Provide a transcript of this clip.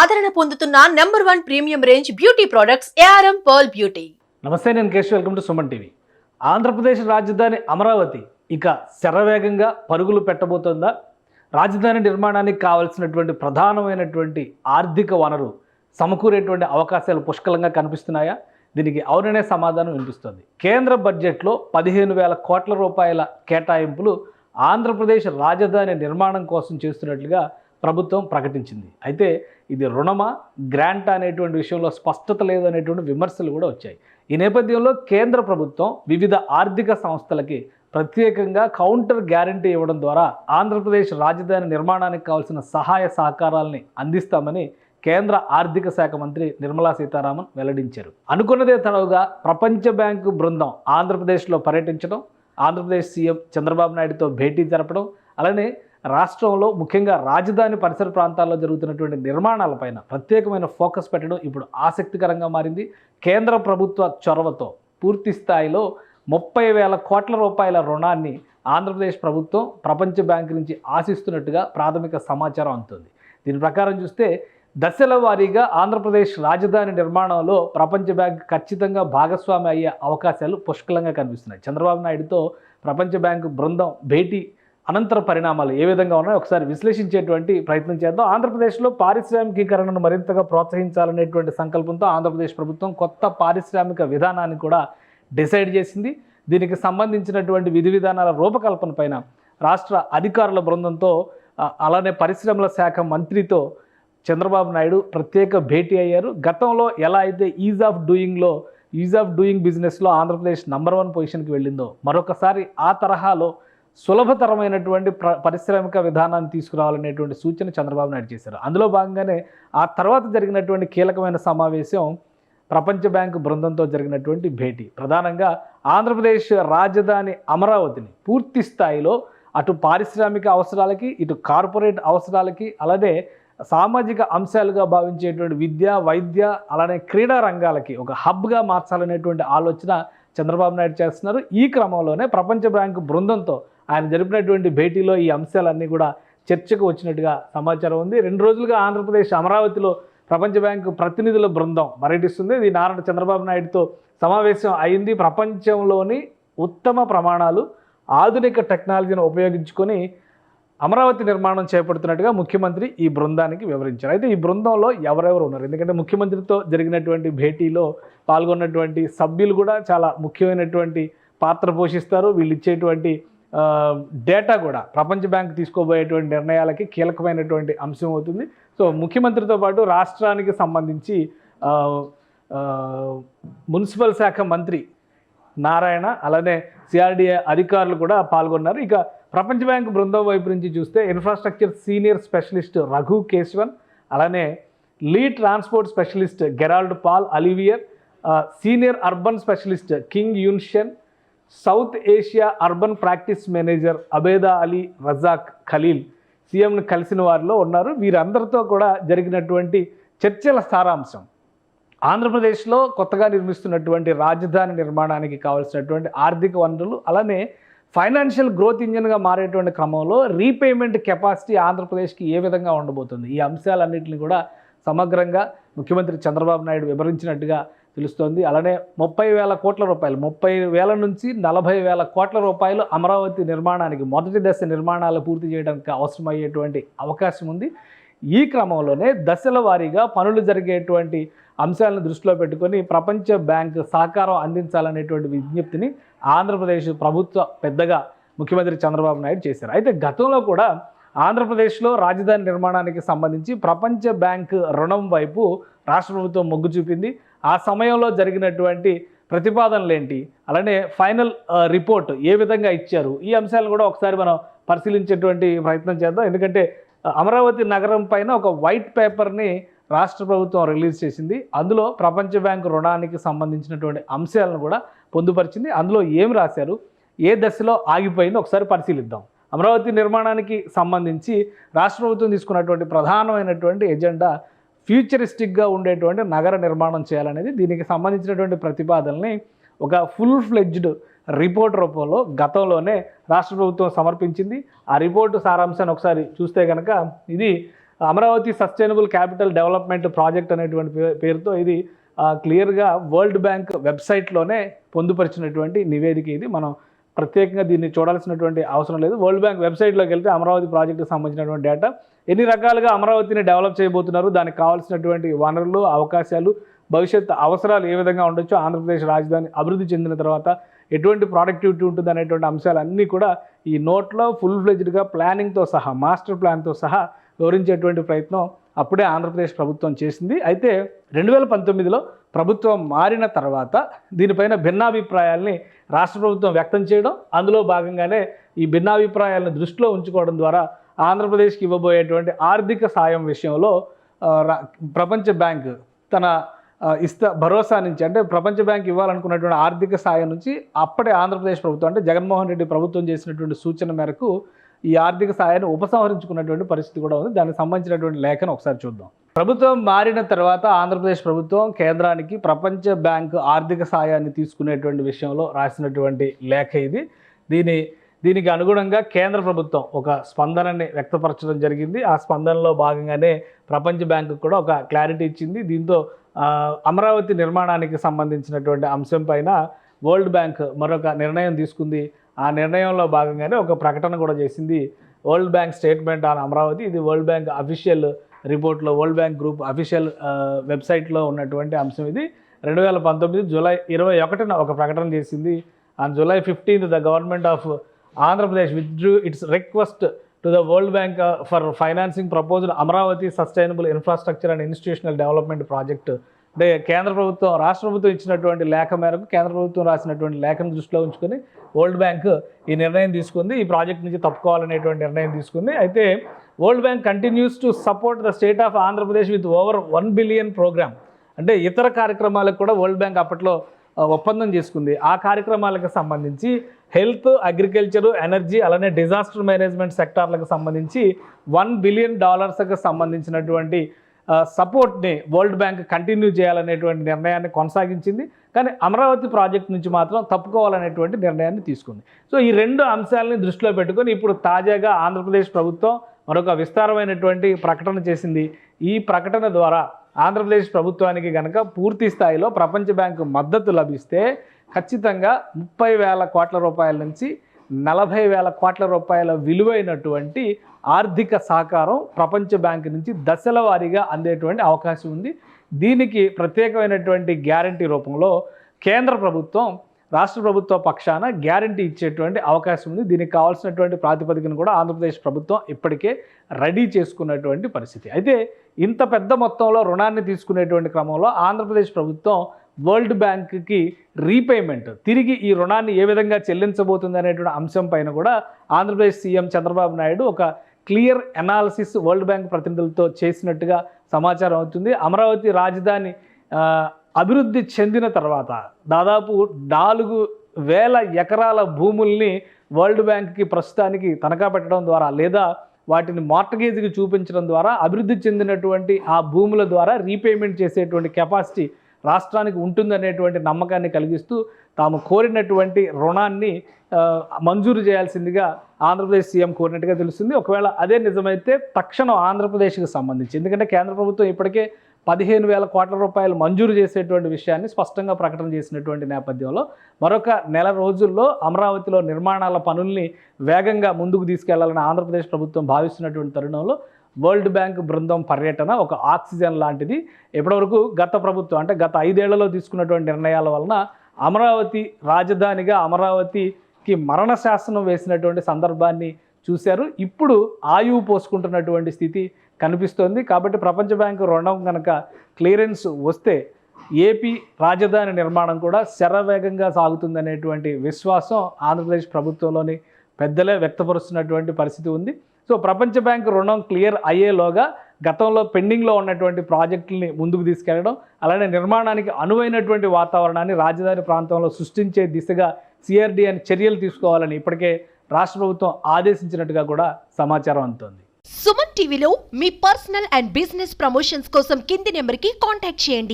ఆదరణ పొందుతున్న number one premium range beauty products ARM pearl beauty. నమస్తే నేను Kesh welcome to Suman TV. Andhra Pradesh రాజధాని అమరావతి ఇక శరవేగంగా పరుగులు పెట్టబోతోందా? రాజధాని నిర్మాణానికి కావలసినటువంటి ప్రధానమైనటువంటి ఆర్థిక వనరు సమకూరేటువంటి అవకాశాలు పుష్కలంగా కనిపిస్తున్నాయా? దీనికి అవుననే సమాధానం వినిపిస్తుంది. కేంద్ర బడ్జెట్లో పదిహేను వేల కోట్ల రూపాయల కేటాయింపులు ఆంధ్రప్రదేశ్ రాజధాని నిర్మాణం కోసం చేస్తున్నట్లుగా ప్రభుత్వం ప్రకటించింది. అయితే ఇది రుణమా? గ్రాంట్ అనేటువంటి విషయంలో స్పష్టత లేదు అనేటువంటి విమర్శలు కూడా వచ్చాయి. ఈ నేపథ్యంలో కేంద్ర ప్రభుత్వం వివిధ ఆర్థిక సంస్థలకి ప్రత్యేకంగా కౌంటర్ గ్యారంటీ ఇవ్వడం ద్వారా ఆంధ్రప్రదేశ్ రాజధాని నిర్మాణానికి కావాల్సిన సహాయ సహకారాలని అందిస్తామని కేంద్ర ఆర్థిక శాఖ మంత్రి నిర్మలా సీతారామన్ వెల్లడించారు. అనుకున్నదే తడవుగా ప్రపంచ బ్యాంకు బృందం ఆంధ్రప్రదేశ్లో పర్యటించడం ఆంధ్రప్రదేశ్ సీఎం చంద్రబాబు నాయుడుతో భేటీ జరపడం అలానే రాష్ట్రంలో ముఖ్యంగా రాజధాని పరిసర ప్రాంతాల్లో జరుగుతున్నటువంటి నిర్మాణాలపైన ప్రత్యేకమైన ఫోకస్ పెట్టడం ఇప్పుడు ఆసక్తికరంగా మారింది. కేంద్ర ప్రభుత్వ చొరవతో పూర్తి స్థాయిలో ముప్పై వేల కోట్ల రూపాయల రుణాన్ని ఆంధ్రప్రదేశ్ ప్రభుత్వం ప్రపంచ బ్యాంకు నుంచి ఆశిస్తున్నట్టుగా ప్రాథమిక సమాచారం అందుతుంది. దీని ప్రకారం చూస్తే దశల వారీగా ఆంధ్రప్రదేశ్ రాజధాని నిర్మాణంలో ప్రపంచ బ్యాంక్ ఖచ్చితంగా భాగస్వామి అయ్యే అవకాశాలు పుష్కలంగా కనిపిస్తున్నాయి. చంద్రబాబు నాయుడుతో ప్రపంచ బ్యాంకు బృందం భేటీ అనంతర పరిణామాలు ఏ విధంగా ఉన్నాయో ఒకసారి విశ్లేషించేటువంటి ప్రయత్నం చేద్దాం. ఆంధ్రప్రదేశ్లో పారిశ్రామికీకరణను మరింతగా ప్రోత్సహించాలనేటువంటి సంకల్పంతో ఆంధ్రప్రదేశ్ ప్రభుత్వం కొత్త పారిశ్రామిక విధానాన్ని కూడా డిసైడ్ చేసింది. దీనికి సంబంధించినటువంటి విధి విధానాల రూపకల్పన పైన రాష్ట్ర అధికారుల బృందంతో అలానే పరిశ్రమల శాఖ మంత్రితో చంద్రబాబు నాయుడు ప్రత్యేక భేటీ అయ్యారు. గతంలో ఎలా అయితే ఈజ్ ఆఫ్ డూయింగ్లో ఈజ్ ఆఫ్ డూయింగ్ బిజినెస్లో ఆంధ్రప్రదేశ్ నంబర్ వన్ పొజిషన్కి వెళ్ళిందో మరొకసారి ఆ తరహాలో సులభతరమైనటువంటి ప్ర పారిశ్రామిక విధానాన్ని తీసుకురావాలనేటువంటి సూచన చంద్రబాబు నాయుడు చేశారు. అందులో భాగంగానే ఆ తర్వాత జరిగినటువంటి కీలకమైన సమావేశం ప్రపంచ బ్యాంకు బృందంతో జరిగినటువంటి భేటీ. ప్రధానంగా ఆంధ్రప్రదేశ్ రాజధాని అమరావతిని పూర్తి స్థాయిలో అటు పారిశ్రామిక అవసరాలకి ఇటు కార్పొరేట్ అవసరాలకి అలానే సామాజిక అంశాలుగా భావించేటువంటి విద్య వైద్య అలానే క్రీడా రంగాలకి ఒక హబ్గా మార్చాలనేటువంటి ఆలోచన చంద్రబాబు నాయుడు చేస్తున్నారు. ఈ క్రమంలోనే ప్రపంచ బ్యాంకు బృందంతో ఆయన జరిపినటువంటి భేటీలో ఈ అంశాలన్నీ కూడా చర్చకు వచ్చినట్టుగా సమాచారం ఉంది. రెండు రోజులుగా ఆంధ్రప్రదేశ్ అమరావతిలో ప్రపంచ బ్యాంకు ప్రతినిధుల బృందం పర్యటిస్తుంది ఇది నారాయణ చంద్రబాబు నాయుడుతో సమావేశం అయింది. ప్రపంచంలోని ఉత్తమ ప్రమాణాలు ఆధునిక టెక్నాలజీని ఉపయోగించుకొని అమరావతి నిర్మాణం చేపడుతున్నట్టుగా ముఖ్యమంత్రి ఈ బృందానికి వివరించారు. అయితే ఈ బృందంలో ఎవరెవరు ఉన్నారు? ఎందుకంటే ముఖ్యమంత్రితో జరిగినటువంటి భేటీలో పాల్గొన్నటువంటి సభ్యులు కూడా చాలా ముఖ్యమైనటువంటి పాత్ర పోషిస్తారు. వీళ్ళు ఇచ్చేటువంటి డేటా కూడా ప్రపంచ బ్యాంక్ తీసుకోబోయేటువంటి నిర్ణయాలకి కీలకమైనటువంటి అంశం అవుతుంది. సో ముఖ్యమంత్రితో పాటు రాష్ట్రానికి సంబంధించి మున్సిపల్ శాఖ మంత్రి నారాయణ అలానే సిఆర్డిఏ అధికారులు కూడా పాల్గొన్నారు. ఇక ప్రపంచ బ్యాంక్ బృందం వైపు నుంచి చూస్తే infrastructure senior specialist Raghu Kesavan అలానే lead transport specialist Gerald Paul Olivier senior urban specialist King Yunshan South Asia urban practice manager Abeda Ali Razak Khalil సీఎంను కలిసిన వారిలో ఉన్నారు. వీరందరితో కూడా జరిగినటువంటి చర్చల సారాంశం. ఆంధ్రప్రదేశ్లో కొత్తగా నిర్మిస్తున్నటువంటి రాజధాని నిర్మాణానికి కావాల్సినటువంటి ఆర్థిక వనరులు అలానే ఫైనాన్షియల్ గ్రోత్ ఇంజిన్గా మారేటువంటి క్రమంలో రీపేమెంట్ కెపాసిటీ ఆంధ్రప్రదేశ్కి ఏ విధంగా ఉండబోతుంది? ఈ అంశాలన్నింటినీ కూడా సమగ్రంగా ముఖ్యమంత్రి చంద్రబాబు నాయుడు వివరించినట్టుగా తెలుస్తోంది. అలానే ముప్పై వేల కోట్ల రూపాయలు ముప్పై వేల నుంచి నలభై వేల కోట్ల రూపాయలు అమరావతి నిర్మాణానికి మొదటి దశ నిర్మాణాలు పూర్తి చేయడానికి అవసరమయ్యేటువంటి అవకాశం ఉంది. ఈ క్రమంలోనే దశల వారీగా పనులు జరిగేటువంటి అంశాలను దృష్టిలో పెట్టుకొని ప్రపంచ బ్యాంక్ సహకారం అందించాలనేటువంటి విజ్ఞప్తిని ఆంధ్రప్రదేశ్ ప్రభుత్వ పెద్దగా ముఖ్యమంత్రి చంద్రబాబు నాయుడు చేశారు. అయితే గతంలో కూడా ఆంధ్రప్రదేశ్లో రాజధాని నిర్మాణానికి సంబంధించి ప్రపంచ బ్యాంక్ రుణం వైపు రాష్ట్ర ప్రభుత్వం మొగ్గు చూపింది. ఆ సమయంలో జరిగినటువంటి ప్రతిపాదనలు ఏంటి అలానే ఫైనల్ రిపోర్ట్ ఏ విధంగా ఇచ్చారు? ఈ అంశాలను కూడా ఒకసారి మనం పరిశీలించేటువంటి ప్రయత్నం చేద్దాం. ఎందుకంటే అమరావతి నగరం పైన ఒక వైట్ పేపర్ని రాష్ట్ర ప్రభుత్వం రిలీజ్ చేసింది. అందులో ప్రపంచ బ్యాంకు రుణానికి సంబంధించినటువంటి అంశాలను కూడా పొందుపరిచింది. అందులో ఏం రాశారు? ఏ దశలో ఆగిపోయిందో? ఒకసారి పరిశీలిద్దాం. అమరావతి నిర్మాణానికి సంబంధించి రాష్ట్ర ప్రభుత్వం తీసుకున్నటువంటి ప్రధానమైనటువంటి ఎజెండా ఫ్యూచరిస్టిక్గా ఉండేటువంటి నగర నిర్మాణం చేయాలనేది దీనికి సంబంధించినటువంటి ప్రతిపాదనని ఒక ఫుల్ ఫ్లెడ్జ్డ్ రిపోర్ట్ రూపంలో గతంలోనే రాష్ట్ర ప్రభుత్వం సమర్పించింది. ఆ రిపోర్టు సారాంశాన్ని ఒకసారి చూస్తే కనుక ఇది Amaravati sustainable capital development project అనేటువంటి పే- పేరుతో ఇది క్లియర్గా వరల్డ్ బ్యాంక్ వెబ్సైట్లోనే పొందుపరిచినటువంటి నివేదిక ఇది. మనం ప్రత్యేకంగా దీన్ని చూడాల్సినటువంటి అవసరం లేదు. వరల్డ్ బ్యాంక్ వెబ్సైట్లోకి వెళ్తే అమరావతి ప్రాజెక్టుకు సంబంధించినటువంటి డేటా ఎన్ని రకాలుగా అమరావతిని డెవలప్ చేయబోతున్నారు దానికి కావాల్సినటువంటి వనరులు అవకాశాలు భవిష్యత్ అవసరాలు ఏ విధంగా ఉండొచ్చు ఆంధ్రప్రదేశ్ రాజధాని అభివృద్ధి చెందిన తర్వాత ఎటువంటి ప్రొడక్టివిటీ ఉంటుంది అనేటువంటి అంశాలన్నీ కూడా ఈ నోట్లో ఫుల్ ఫ్లెజ్డ్గా ప్లానింగ్తో సహా మాస్టర్ ప్లాన్తో సహా వివరించేటువంటి ప్రయత్నం అప్పుడే ఆంధ్రప్రదేశ్ ప్రభుత్వం చేసింది. అయితే రెండు వేల పంతొమ్మిదిలో ప్రభుత్వం మారిన తర్వాత దీనిపైన భిన్నాభిప్రాయాల్ని రాష్ట్ర ప్రభుత్వం వ్యక్తం చేయడం అందులో భాగంగానే ఈ భిన్నాభిప్రాయాలను దృష్టిలో ఉంచుకోవడం ద్వారా ఆంధ్రప్రదేశ్కి ఇవ్వబోయేటువంటి ఆర్థిక సాయం విషయంలో రా- ప్రపంచ బ్యాంక్ తన ఇస్తా భరోసా నుంచి అంటే ప్రపంచ బ్యాంక్ ఇవ్వాలనుకున్నటువంటి ఆర్థిక సాయం నుంచి అప్పటి ఆంధ్రప్రదేశ్ ప్రభుత్వం అంటే జగన్మోహన్ రెడ్డి ప్రభుత్వం చేసినటువంటి సూచన మేరకు ఈ ఆర్థిక సాయాన్ని ఉపసంహరించుకున్నటువంటి పరిస్థితి కూడా ఉంది. దానికి సంబంధించినటువంటి లేఖను ఒకసారి చూద్దాం. ప్రభుత్వం మారిన తర్వాత ఆంధ్రప్రదేశ్ ప్రభుత్వం కేంద్రానికి ప్రపంచ బ్యాంకు ఆర్థిక సాయాన్ని తీసుకునేటువంటి విషయంలో రాసినటువంటి లేఖ ఇది. దీని దీనికి అనుగుణంగా కేంద్ర ప్రభుత్వం ఒక స్పందనని వ్యక్తపరచడం జరిగింది. ఆ స్పందనలో భాగంగానే ప్రపంచ బ్యాంకు కూడా ఒక క్లారిటీ ఇచ్చింది. దీంతో అమరావతి నిర్మాణానికి సంబంధించినటువంటి అంశం పైన వరల్డ్ బ్యాంక్ మరొక నిర్ణయం తీసుకుంది. ఆ నిర్ణయంలో భాగంగానే ఒక ప్రకటన కూడా చేసింది World Bank statement on Amaravati. ఇది వరల్డ్ బ్యాంక్ అఫీషియల్ రిపోర్ట్లో వరల్డ్ బ్యాంక్ గ్రూప్ అఫీషియల్ వెబ్సైట్లో ఉన్నటువంటి అంశం ఇది. రెండు వేల పంతొమ్మిది జూలై ఇరవై ఒకటిన ఒక ప్రకటన చేసింది. On July fifteenth the government of Andhra Pradesh withdrew its request to the World Bank for financing proposal Amaravati sustainable infrastructure and institutional development project. అంటే కేంద్ర ప్రభుత్వం రాష్ట్ర ప్రభుత్వం ఇచ్చినటువంటి లేఖ మేరకు కేంద్ర ప్రభుత్వం రాసినటువంటి లేఖను దృష్టిలో ఉంచుకొని వరల్డ్ బ్యాంక్ ఈ నిర్ణయం తీసుకుంది. ఈ ప్రాజెక్ట్ నుంచి తప్పుకోవాలనేటువంటి నిర్ణయం తీసుకుంది. అయితే World Bank continues to support the state of Andhra Pradesh with over one billion programme అంటే ఇతర కార్యక్రమాలకు కూడా వరల్డ్ బ్యాంక్ అప్పట్లో ఒప్పందం చేసుకుంది. ఆ కార్యక్రమాలకు సంబంధించి హెల్త్ అగ్రికల్చర్ ఎనర్జీ అలానే డిజాస్టర్ మేనేజ్మెంట్ సెక్టార్లకు సంబంధించి వన్ బిలియన్ డాలర్స్కి సంబంధించినటువంటి సపోర్ట్ని వరల్డ్ బ్యాంక్ కంటిన్యూ చేయాలనేటువంటి నిర్ణయాన్ని కొనసాగించింది. కానీ అమరావతి ప్రాజెక్ట్ నుంచి మాత్రం తప్పుకోవాలనేటువంటి నిర్ణయాన్ని తీసుకుంది. సో ఈ రెండు అంశాలని దృష్టిలో పెట్టుకొని ఇప్పుడు తాజాగా ఆంధ్రప్రదేశ్ ప్రభుత్వం మరొక విస్తారమైనటువంటి ప్రకటన చేసింది. ఈ ప్రకటన ద్వారా ఆంధ్రప్రదేశ్ ప్రభుత్వానికి కనుక పూర్తి స్థాయిలో ప్రపంచ బ్యాంకు మద్దతు లభిస్తే ఖచ్చితంగా ముప్పై వేల కోట్ల రూపాయల నుంచి నలభై వేల కోట్ల రూపాయల విలువైనటువంటి ఆర్థిక సహకారం ప్రపంచ బ్యాంకు నుంచి దశల వారీగా అందేటువంటి అవకాశం ఉంది. దీనికి ప్రత్యేకమైనటువంటి గ్యారంటీ రూపంలో కేంద్ర ప్రభుత్వం రాష్ట్ర ప్రభుత్వ పక్షాన గ్యారంటీ ఇచ్చేటువంటి అవకాశం ఉంది. దీనికి కావాల్సినటువంటి ప్రాతిపదికను కూడా ఆంధ్రప్రదేశ్ ప్రభుత్వం ఇప్పటికే రెడీ చేసుకున్నటువంటి పరిస్థితి. అయితే ఇంత పెద్ద మొత్తంలో రుణాన్ని తీసుకునేటువంటి క్రమంలో ఆంధ్రప్రదేశ్ ప్రభుత్వం వరల్డ్ బ్యాంక్కి రీపేమెంట్ తిరిగి ఈ రుణాన్ని ఏ విధంగా చెల్లించబోతుంది అనేటువంటి అంశం పైన కూడా ఆంధ్రప్రదేశ్ సీఎం చంద్రబాబు నాయుడు ఒక క్లియర్ అనాలిసిస్ వరల్డ్ బ్యాంక్ ప్రతినిధులతో చేసినట్టుగా సమాచారం అవుతుంది. అమరావతి రాజధాని అభివృద్ధి చెందిన తర్వాత దాదాపు నాలుగు వేల ఎకరాల భూముల్ని వరల్డ్ బ్యాంక్కి ప్రస్తుతానికి తనఖా పెట్టడం ద్వారా లేదా వాటిని మార్టగేజ్కి చూపించడం ద్వారా అభివృద్ధి చెందినటువంటి ఆ భూముల ద్వారా రీపేమెంట్ చేసేటువంటి కెపాసిటీ రాష్ట్రానికి ఉంటుందనేటువంటి నమ్మకాన్ని కలిగిస్తూ తాము కోరినటువంటి రుణాన్ని మంజూరు చేయాల్సిందిగా ఆంధ్రప్రదేశ్ సీఎం కోరినట్టుగా తెలుస్తుంది. ఒకవేళ అదే నిజమైతే తక్షణం ఆంధ్రప్రదేశ్కి సంబంధించి ఎందుకంటే కేంద్ర ప్రభుత్వం ఇప్పటికే పదిహేను వేల కోట్ల రూపాయలు మంజూరు చేసేటువంటి విషయాన్ని స్పష్టంగా ప్రకటన చేసినటువంటి నేపథ్యంలో మరొక నెల రోజుల్లో అమరావతిలో నిర్మాణాల పనుల్ని వేగంగా ముందుకు తీసుకెళ్ళాలని ఆంధ్రప్రదేశ్ ప్రభుత్వం భావిస్తున్నటువంటి తరుణంలో వరల్డ్ బ్యాంక్ బృందం పర్యటన ఒక ఆక్సిజన్ లాంటిది. ఇప్పటివరకు గత ప్రభుత్వం అంటే గత ఐదేళ్ళలో తీసుకున్నటువంటి నిర్ణయాల వలన అమరావతి రాజధానిగా అమరావతికి మరణ శాసనం వేసినటువంటి సందర్భాన్ని చూశారు. ఇప్పుడు ఆయువు పోసుకుంటున్నటువంటి స్థితి కనిపిస్తోంది. కాబట్టి ప్రపంచ బ్యాంకు రుణం కనుక క్లియరెన్స్ వస్తే ఏపీ రాజధాని నిర్మాణం కూడా శరవేగంగా సాగుతుందనేటువంటి విశ్వాసం ఆంధ్రప్రదేశ్ ప్రభుత్వంలోని పెద్దలే వ్యక్తపరుస్తున్నటువంటి పరిస్థితి ఉంది. సో ప్రపంచ బ్యాంకు రుణం క్లియర్ అయ్యేలోగా గతంలో పెండింగ్లో ఉన్నటువంటి ప్రాజెక్టుల్ని ముందుకు తీసుకెళ్ళడం అలానే నిర్మాణానికి అనువైనటువంటి వాతావరణాన్ని రాజధాని ప్రాంతంలో సృష్టించే దిశగా సిఆర్డీఎన్ చర్యలు తీసుకోవాలని ఇప్పటికే రాష్ట్ర ప్రభుత్వం ఆదేశించినట్టుగా కూడా సమాచారం అందుతోంది. సుమన్ టీవీలో మీ పర్సనల్ అండ్ బిజినెస్ ప్రమోషన్స్ కోసం కింది నెంబర్కి కాంటాక్ట్ చేయండి.